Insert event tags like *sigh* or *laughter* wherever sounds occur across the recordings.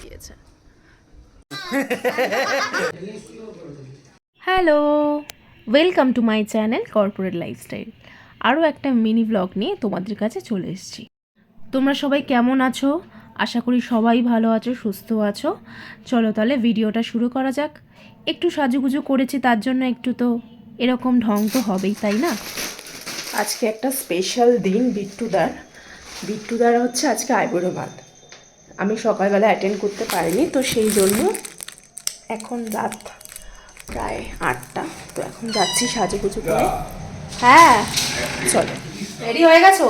দিয়েছে। Hello welcome to my channel corporate lifestyle আরও একটা মিনি ব্লগ নিয়ে তোমাদের কাছে চলে এসেছি। তোমরা সবাই কেমন আছো? আশা করি সবাই ভালো আছো সুস্থ আছো। চলো তাহলে ভিডিওটা শুরু করা যাক। একটু সাজুগুজু করেছি তার জন্য একটু তো এরকম ঢং তো হবেই তাই না? আজকে একটা স্পেশাল দিন বিট্টুদার। বিট্টুদার হচ্ছে আজকে আইবুড়ো ভাত। আমি সকালবেলা অ্যাটেন্ড করতে পারিনি তো সেই জন্য এখন রাত প্রায় আটটা তো এখন যাচ্ছি সাজুগুজু করে। হ্যাঁ চলো। রেডি হয়ে গেছো?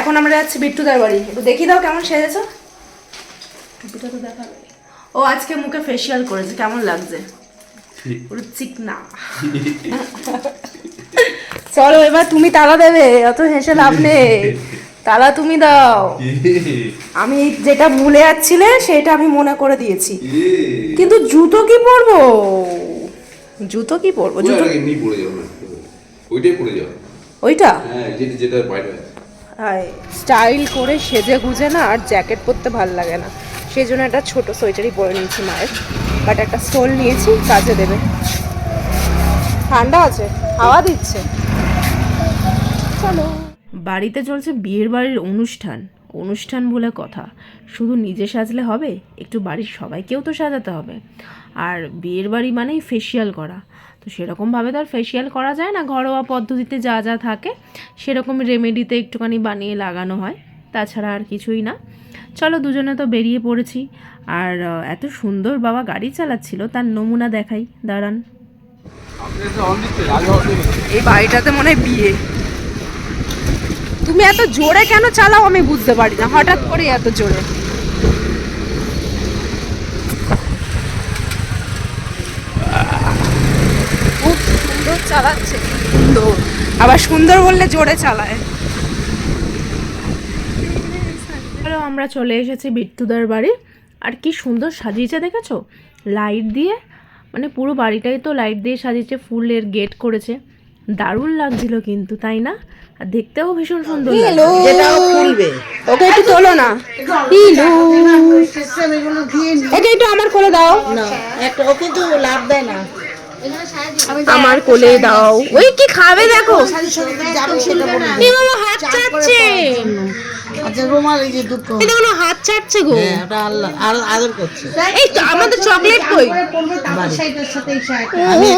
এখন আমরা যাচ্ছি বিট্টুদার বাড়ি। একটু দেখিয়ে দাও কেমন সেজেছো। টুপিটা তো দেখাবে। ও আজকে মুখে ফেসিয়াল করেছে কেমন লাগছে? পুরো চিকনা। চলো এবার তুমি তালা দেবে অত হেসে লাভ নেই। *laughs* তালা তুমি দাও। আমি যেটা ভুলে যাচ্ছিলে সেটা আমি মনে করে দিয়েছি। কিন্তু জুতো কি পরবো? জুতো কি পরবো? জুতো এমনি পড়ে যাবে ওইটাই পড়ে যাবে। ওইটা? হ্যাঁ যেটা যেটা বাইরে স্টাইল করে সেজে গুজে না আর জ্যাকেট পরতে ভালো লাগে না। সেই জন্য একটা ছোট সোয়েটারই পরে নিয়েছি মায়ের। বাট একটা স্টোল নিয়েছি কাজে দেবে। ঠান্ডা আছে হাওয়া দিচ্ছে। চলো। বাড়িতে চলছে বিয়ের বাড়ির অনুষ্ঠান। অনুষ্ঠান বলে কথা। শুধু নিজে সাজলে হবে? একটু বাড়ির সবাইকেও তো সাজাতে হবে। আর বিয়ের বাড়ি মানেই ফেসিয়াল করা। তো সেরকমভাবে তো আর ফেসিয়াল করা যায় না। ঘরোয়া পদ্ধতিতে যা যা থাকে, সেরকম রেমেডিতে একটুখানি বানিয়ে লাগানো হয়। তাছাড়া আর কিছুই না। চলো দুজনে তো বেরিয়ে পড়েছি। আর এত সুন্দর বাবা গাড়ি চালাচ্ছিল, তার নমুনা দেখাই। দাঁড়ান। এই বাড়িটাতে মনে হয় বিয়ে। তুমি এত জোরে কেন চালাও আমি বুঝতে পারি না। হঠাৎ করে এত জোরে। খুব সুন্দর চালাচ্ছে। সুন্দর আবার সুন্দর বললে জোরে চালায়। আমরা চলে এসেছি বিট্টুদার বাড়ি। আর কি সুন্দর সাজিয়েছে দেখেছ? লাইট দিয়ে মানে পুরো বাড়িটাই তো লাইট দিয়ে সাজিয়েছে, ফুলের গেট করেছে। দারুণ লাগছিল কিন্তু, তাই না? আর দেখতেও ভীষণ সুন্দর। যেটাও খুলবে। ওকে একটু তোলো না। একে একটু আমার কোলে দাও। না একটা ও কিন্তু লাভ দেয় না। আমার কোলে দাও। ওই কি খাবে দেখো? হাত গো। হ্যাঁ ওটা আল্লাহ আর আদর করছে। এই তো আমাদের চকলেট কই? আমি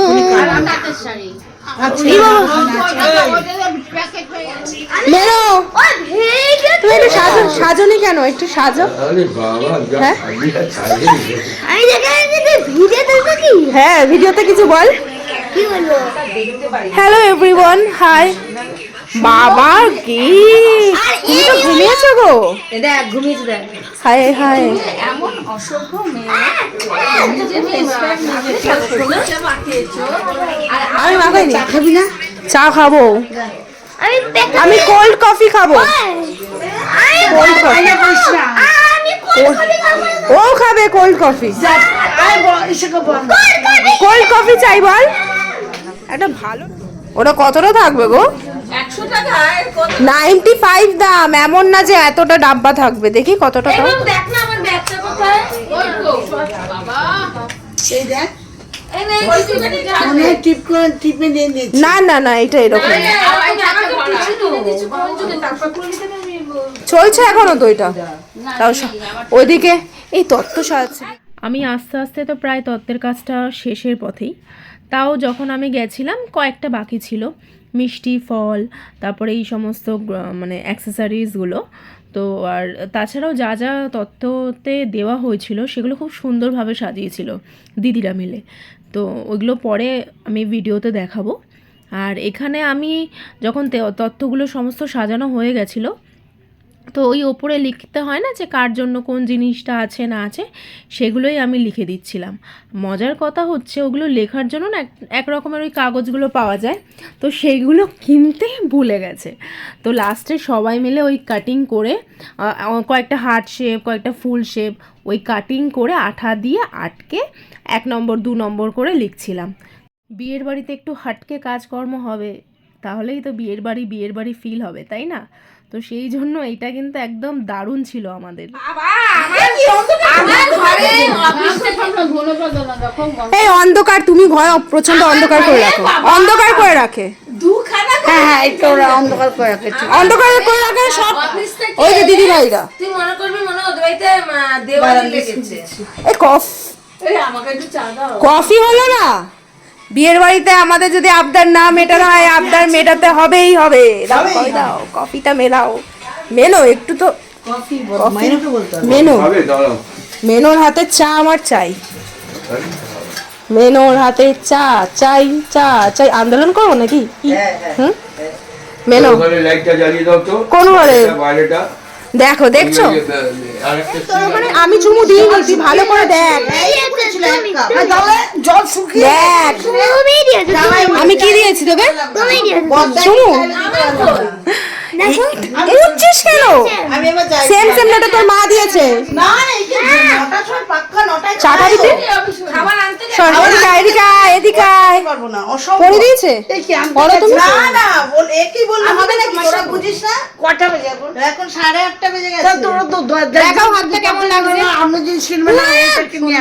সাজো সাজনি কেন? একটু সাজো। হ্যাঁ? হ্যাঁ ভিডিওতে কিছু বল। হ্যালো এভরিওয়ান হাই বাবা কি? তুমি তো ঘুমিয়েছো গো। দেখ ঘুমিয়েছে দেখ। হাই হাই আমি মাখাইনি খাবি না? চা খাব। আমি কোল্ড কফি খাব। কোল্ড কফি ও খাবে কোল্ড কফি কোল্ড কফি চাই বল। একটা ভালো ওটা কতটা থাকবে গো? নাইনটি ফাইভ দাম এমন না যে এতটা ডাব্বা থাকবে। দেখি কতটা দাম। এই দেখ। ফোনে টিপ করে টিপে দিয়ে দিচ্ছি। না না না এটা এরকম চলছে এখনও তো এটা তাও ওইদিকে এই তত্ত্ব সাজাচ্ছে আমি আস্তে আস্তে তো প্রায় তত্ত্বের কাজটা শেষের পথেই। তাও যখন আমি গেছিলাম কয়েকটা বাকি ছিল। মিষ্টি ফল, তারপরে এই সমস্ত মানে অ্যাক্সেসারিজগুলো তো আর তাছাড়াও যা যা তত্ত্বতে দেওয়া হয়েছিল, সেগুলো খুব সুন্দরভাবে সাজিয়েছিল দিদিরা মিলে। তো ওইগুলো পরে আমি ভিডিওতে দেখাবো। আর এখানে আমি যখন তত্ত্বগুলো সমস্ত সাজানো হয়ে গেছিল তো ওই ওপরে লিখতে হয় না যে কার জন্য কোন জিনিসটা আছে, না আছে, সেগুলোই আমি লিখে দিচ্ছিলাম। মজার কথা হচ্ছে ওগুলো লেখার জন্য না এক- রকমের ওই কাগজগুলো পাওয়া যায়, তো সেইগুলো কিনতে ভুলে গেছে। তো লাস্টে সবাই মিলে ওই কাটিং করে কয়েকটা হার্ট শেপ কয়েকটা ফুল শেপ ওই কাটিং করে আঠা দিয়ে আটকে এক নম্বর, দু নম্বর করে লিখছিলাম। বিয়ের বাড়িতে একটু হাটকে কাজকর্ম হবে, তাহলেই তো বিয়ের বাড়ি বিয়ের বাড়ি ফিল হবে, তাই না? তো সেই জন্য এটা কিন্তু একদম দারুণ ছিল আমাদের। আমার ঘরে অফিসে এই অন্ধকার তুমি ঘর প্রচণ্ড অন্ধকার করে রাখো। অন্ধকার করে রাখে। হ্যাঁ হ্যাঁ একটু ওরা অন্ধকার করে রাখেছে অন্ধকার করে রাখে সব ওই যে দিদি ভাইরা তুই মনে করবি মনে ওদের বাড়িতে আহ, লেগেছে। এই কফ আমাকে একটু চা দাও। কফি হলো না? বিয়ের বাড়িতে আমাদের যদি আবদার না মেটানো হয় আবদার মেটাতে হবেই হবে। দাও কফি দাও কফিটা মেলাও। মেনো একটু তো কফি মেনো। মেনোর হাতে চা আমার চাই। মেনোর হাতে চা চাই চা চাই। আন্দোলন করব নাকি? হ্যাঁ হ্যাঁ। হুম? মেনো কোন ঘরে? দেখো দেখছ? মানে আমি চুমু দিই বলছি ভালো করে দেখ। জল শুকিয়ে দেখ। আমি কি দিয়েছি তোকে? চুমু। উঠছিস কেন? আমি এবার যাই। সেম সেম নটা তোর মা দিয়েছে। না না এই যে নটার সময় পাক্কা নটায় চাটা দিতে খাবার আনতে সর, এদিকে এদিকে আয়, এদিকে আয়। পারব না অসম্ভব। করে দিয়েছে? এই কি আনতে করো তুমি? না না বল একই বললে হবে নাকি? তোরা বুঝিস না? কটা বেজে এখন? এখন সাড়ে আটটা বেজে গেছে। তোরা তো দেখাও হাতটা কেমন লাগছে। অন্য জিনিস কিনবে না এটা কিনে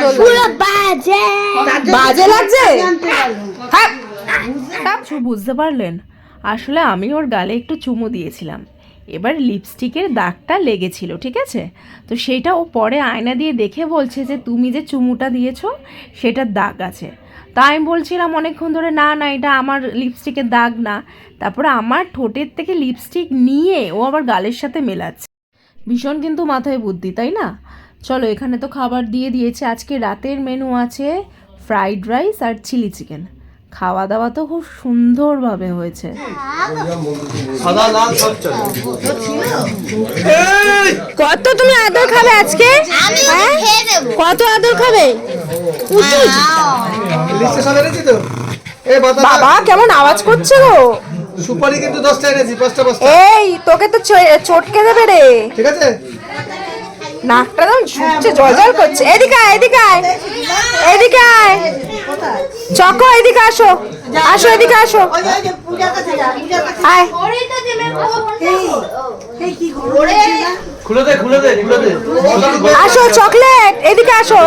বাজে। লাগছে? জানতে পারলাম। কিছু বুঝতে পারলেন? আসলে আমি ওর গালে একটু চুমু দিয়েছিলাম। এবার লিপস্টিকের দাগটা লেগেছিল, ঠিক আছে? তো সেইটা ও পরে আয়না দিয়ে দেখে বলছে যে, তুমি যে চুমুটা দিয়েছ সেটার দাগ আছে। তা আমি বলছিলাম অনেকক্ষণ ধরে, না না, এটা আমার লিপস্টিকের দাগ না। তারপরে আমার ঠোঁটের থেকে লিপস্টিক নিয়ে ও আবার গালের সাথে মেলাচ্ছে। ভীষণ কিন্তু মাথায় বুদ্ধি, তাই না? চলো, এখানে তো খাবার দিয়ে দিয়েছে। আজকে রাতের মেনু আছে ফ্রাইড রাইস আর চিলি চিকেন খাওয়া দাওয়া তো খুব সুন্দরভাবে হয়েছে। সাদা লাল সব কত তুমি আদর খাবে আজকে? হ্যাঁ? কত আদর খাবে? তো? বাবা কেমন আওয়াজ করছে গো? সুপারি কিন্তু দশটা এনেছি পাঁচটা পাঁচটা। এই তোকে তো চ- চটকে দেবে রে। ঠিক আছে? নাকটা একদম ঝুঁকছে জল জল করছে। এদিকে আয় এদিকে আয়। এদিকে আয়। চকো এদিকে আসো। আসো এদিকে আসো। আয়। এই কি করে খুলে দে খুলে দে খুলে দে। আসো চকলেট। এদিকে আসো।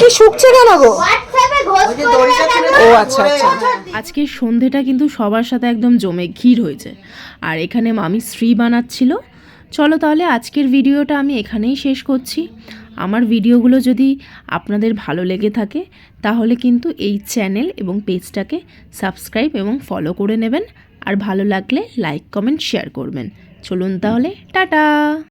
কি শুকছে কেন গো? ও আচ্ছা আচ্ছা। আজকের সন্ধেটা কিন্তু সবার সাথে একদম জমে ঘির হয়েছে। আর এখানে মামি শ্রী বানাচ্ছিল। চলো তাহলে আজকের ভিডিওটা আমি এখানেই শেষ করছি। আমার ভিডিওগুলো যদি আপনাদের ভালো লেগে থাকে, তাহলে কিন্তু এই চ্যানেল এবং পেজটাকে সাবস্ক্রাইব এবং ফলো করে নেবেন। আর ভালো লাগলে লাইক, কমেন্ট, শেয়ার করবেন। চলুন তাহলে, টাটা!